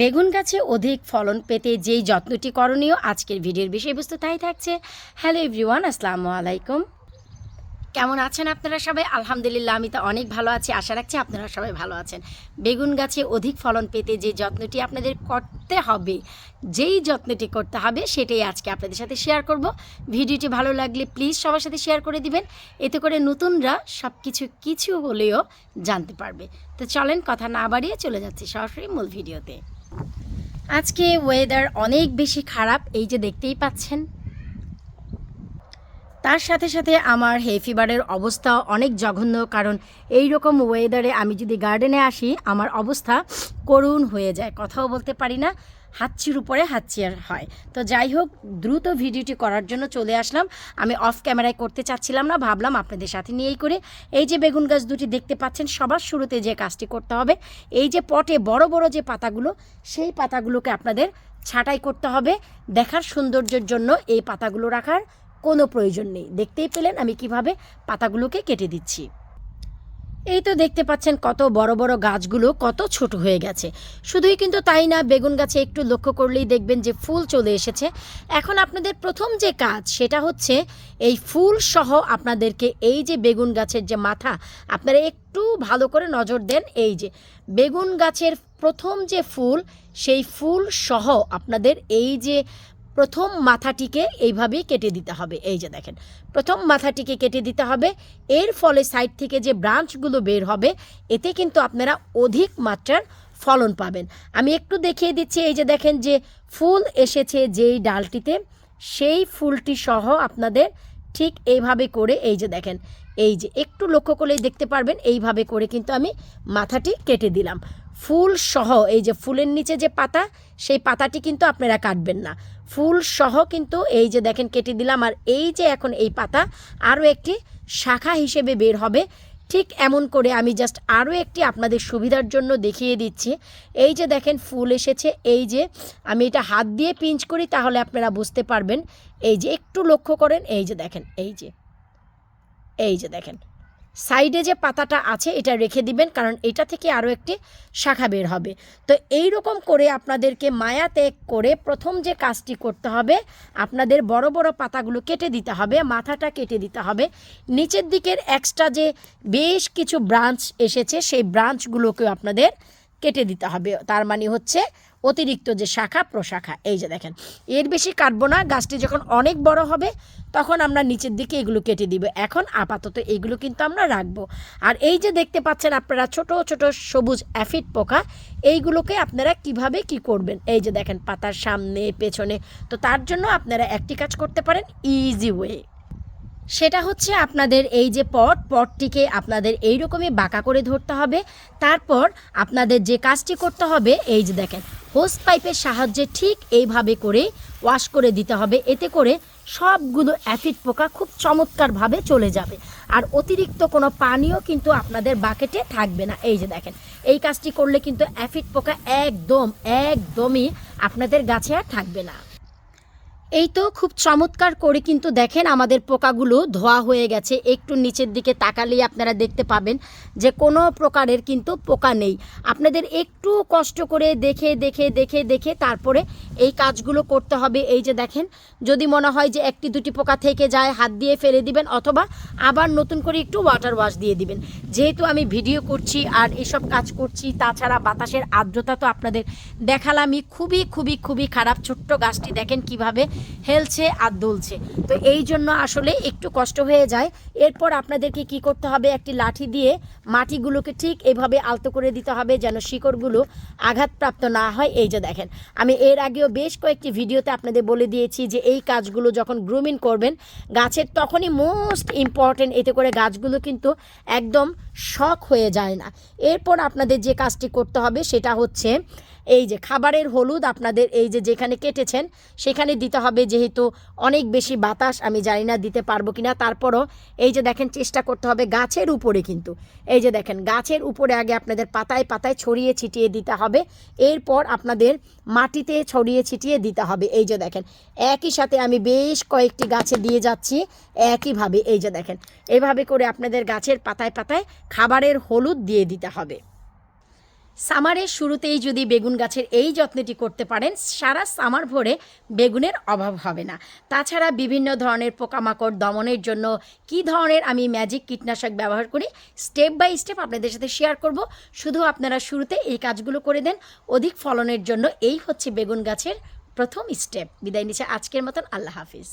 বেগুন গাছে অধিক ফলন পেতে যেই যত্নটি করণীয়, আজকের ভিডিওর বিষয়বস্তু তাই থাকছে। হ্যালো এভরিওয়ান, আসসালামু আলাইকুম। কেমন আছেন আপনারা সবাই? আলহামদুলিল্লাহ, আমি তো অনেক ভালো আছি। আশা রাখছি আপনারা সবাই ভালো আছেন। বেগুন গাছে অধিক ফলন পেতে যে যত্নটি আপনাদের করতে হবে, যেই যত্নটি করতে হবে, সেটাই আজকে আপনাদের সাথে শেয়ার করব। ভিডিওটি ভালো লাগলে প্লিজ সবার সাথে শেয়ার করে দিবেন। এতে করে নতুনরা সব কিছু কিছু হলেও জানতে পারবে। তো চলেন, কথা না বাড়িয়ে চলে যাচ্ছি সরাসরি মূল ভিডিওতে। আজকে ওয়েদার অনেক বেশি খারাপ, এই যে দেখতেই পাচ্ছেন। তার সাথে সাথে আমার হে ফিভারের অবস্থা অনেক জঘন্য, কারণ এই রকম ওয়েদারে আমি যদি গার্ডেনে আসি, আমার অবস্থা করুণ হয়ে যায়, কথাও বলতে পারি না। হাঁচির উপরে হাঁচিয়ার হয়। তো যাই হোক, দ্রুত ভিডিওটি করার জন্য চলে আসলাম। আমি অফ ক্যামেরায় করতে চাচ্ছিলাম না, ভাবলাম আপনাদের সাথে নিয়েই করে। এই যে বেগুন গাছ দুটি দেখতে পাচ্ছেন, সবার শুরুতে যে কাজটি করতে হবে, এই যে পটে বড় বড় যে পাতাগুলো, সেই পাতাগুলোকে আপনাদের ছাঁটাই করতে হবে। দেখার সৌন্দর্যের জন্য এই পাতাগুলো রাখার কোনো প্রয়োজন নেই। দেখতেই পেলেন আমি কীভাবে পাতাগুলোকে কেটে দিচ্ছি। এই তো দেখতে পাচ্ছেন কত বড় বড় গাছগুলো কত ছোট হয়ে গেছে। শুধুই কিন্তু তাই না, বেগুন গাছে একটু লক্ষ্য করলেই দেখবেন যে ফুল চলে এসেছে। এখন আপনাদের প্রথম যে কাজ, সেটা হচ্ছে এই ফুল সহ আপনাদেরকে এই যে বেগুন গাছের যে মাথা, আপনারা একটু ভালো করে নজর দেন এই যে বেগুন গাছের প্রথম যে ফুল, সেই ফুল সহ আপনাদের এই যে প্রথম মাথাটিকে এইভাবেই কেটে দিতে হবে। এই যে দেখেন, প্রথম মাথাটিকে কেটে দিতে হবে। এর ফলে সাইড থেকে যে ব্রাঞ্চগুলো বের হবে, এতে কিন্তু আপনারা অধিক মাত্রার ফলন পাবেন। আমি একটু দেখিয়ে দিচ্ছি, এই যে দেখেন যে ফুল এসেছে যেই ডালটিতে, সেই ফুলটি সহ আপনাদের ঠিক এইভাবে করে, এই যে দেখেন, এই যে একটু লক্ষ্য করলেই দেখতে পারবেন, এইভাবে করে কিন্তু আমি মাথাটি কেটে দিলাম। ফুল সহ, এই যে ফুলের নিচে যে পাতা, সেই পাতাটি কিন্তু আপনারা কাটবেন না। ফুল সহ কিন্তু এই যে দেখেন কেটে দিলাম, আর এই যে এখন এই পাতা আরও একটি শাখা হিসেবে বের হবে। ঠিক এমন করে আমি জাস্ট আরও একটি আপনাদের সুবিধার জন্য দেখিয়ে দিচ্ছি। এই যে দেখেন ফুল এসেছে, এই যে আমি এটা হাত দিয়ে পিঞ্চ করি তাহলে আপনারা বুঝতে পারবেন। এই যে একটু লক্ষ্য করেন, এই যে দেখেন, এই যে এই যে দেখেন। সাইডে যে পাতাটা আছে, এটা রেখে দিবেন, কারণ এটা থেকে আরও একটি শাখা বের হবে। তো এই রকম করে আপনাদেরকে মায়া ত্যাগ করে প্রথম যে কাজটি করতে হবে, আপনাদের বড় বড় পাতাগুলো কেটে দিতে হবে, মাথাটা কেটে দিতে হবে। নিচের দিকের এক্সট্রা যে বেশ কিছু ব্রাঞ্চ এসেছে, সেই ব্রাঞ্চগুলোকেও আপনাদের কেটে দিতে হবে। তার মানে হচ্ছে অতিরিক্ত যে শাখা, প্রশাখা, এই যে দেখেন, এর বেশি কাটবো না, গাছটি যখন অনেক বড় হবে, তখন আমরা নিচের দিকে এগুলো কেটে দিব। এখন আপাতত এগুলো কিন্তু আমরা রাখব। আর এই যে দেখতে পাচ্ছেন আপনারা, ছোট ছোট সবুজ অ্যাফিড পোকা, এইগুলোকে আপনারা কীভাবে কি করবেন? এই যে দেখেন, পাতার সামনে, পেছনে, তো তার জন্য আপনারা একটি কাজ করতে পারেন ইজি ওয়ে সেটা হচ্ছে আপনাদের এই যে পট, পটটিকে আপনাদের এই রকমই বাঁকা করে ধরতে হবে। তারপর আপনাদের যে কাজটি করতে হবে, এই যে দেখেন হোস পাইপের সাহায্যে ঠিক এইভাবে করে ওয়াশ করে দিতে হবে। এতে করে সবগুলো অ্যাফিড পোকা খুব চমৎকারভাবে চলে যাবে। আর অতিরিক্ত কোনো পানিও কিন্তু আপনাদের বাকেটে থাকবে না। এই যে দেখেন, এই কাজটি করলে কিন্তু অ্যাফিড পোকা একদম, একদমই আপনাদের গাছে আর থাকবে না। এই তো খুব চমৎকার করে কিন্তু দেখেন আমাদের পোকাগুলো ধোয়া হয়ে গেছে। একটু নিচের দিকে তাকালেই আপনারা দেখতে পাবেন যে কোনো প্রকারের কিন্তু পোকা নেই। আপনাদের একটু কষ্ট করে দেখে দেখে দেখে দেখে তারপরে এই কাজগুলো করতে হবে। এই যে দেখেন, যদি মনে হয় যে একটি, দুটি পোকা থেকে যায়, হাত দিয়ে ফেলে দিবেন অথবা আবার নতুন করে একটু ওয়াটার ওয়াশ দিয়ে দিবেন। যেহেতু আমি ভিডিও করছি আর এসব কাজ করছি, তাছাড়া বাতাসের আর্দ্রতা তো আপনাদের দেখালামই। খুবই খুবই খুবই খারাপ। ছোট্ট গাছটি দেখেন কীভাবে হেলছে আর দুলছে। তো এই জন্য আসলে একটু কষ্ট হয়ে যায়। এরপর আপনাদেরকে কি করতে হবে? একটি লাঠি দিয়ে মাটিগুলোকে ঠিক এভাবে আলতো করে দিতে হবে যেন শিকড়গুলো আঘাতপ্রাপ্ত না হয়। এই যে দেখেন, আমি এর আগেও বেশ কয়েকটি ভিডিওতে আপনাদের বলে দিয়েছি যে এই কাজগুলো যখন গ্রুমিং করবেন, গাছের তখনই মোস্ট ইম্পর্টেন্ট এতে করে গাছগুলো কিন্তু একদম শখ হয়ে যায় না। এরপর আপনাদের যে কাজটি করতে হবে সেটা হচ্ছে এই যে খাবারের হলুদ আপনাদের এই যে যেখানে কেটেছেন, সেখানে দিতে হবে যেহেতু অনেক বেশি বাতাস, আমি জানি না দিতে পারব কি না তারপরও এই যে দেখেন, চেষ্টা করতে হবে গাছের উপরে কিন্তু। এই যে দেখেন, গাছের উপরে আগে আপনাদের পাতায় পাতায় ছড়িয়ে ছিটিয়ে দিতে হবে। এরপর আপনাদের মাটিতে ছড়িয়ে ছিটিয়ে দিতে হবে। এই যে দেখেন, একই সাথে আমি বেশ কয়েকটি গাছে দিয়ে যাচ্ছি, একইভাবে। এই যে দেখেন, এভাবে করে আপনাদের গাছের পাতায় পাতায় খাবারের হলুদ দিয়ে দিতে হবে। সামারের শুরুতেই যদি বেগুন গাছের এই যত্নটি করতে পারেন, সারা সামার ভরে বেগুনের অভাব হবে না। তাছাড়া বিভিন্ন ধরনের পোকামাকড় দমনের জন্য কি ধরনের আমি ম্যাজিক কীটনাশক ব্যবহার করি স্টেপ বাই স্টেপ আপনাদের সাথে শেয়ার করব। শুধু আপনারা শুরুতে এই কাজগুলো করে দেন, অধিক ফলনের জন্য এই হচ্ছে বেগুন গাছের প্রথম স্টেপ বিদায় নিচ্ছে, আজকের মতন আল্লাহ হাফিজ।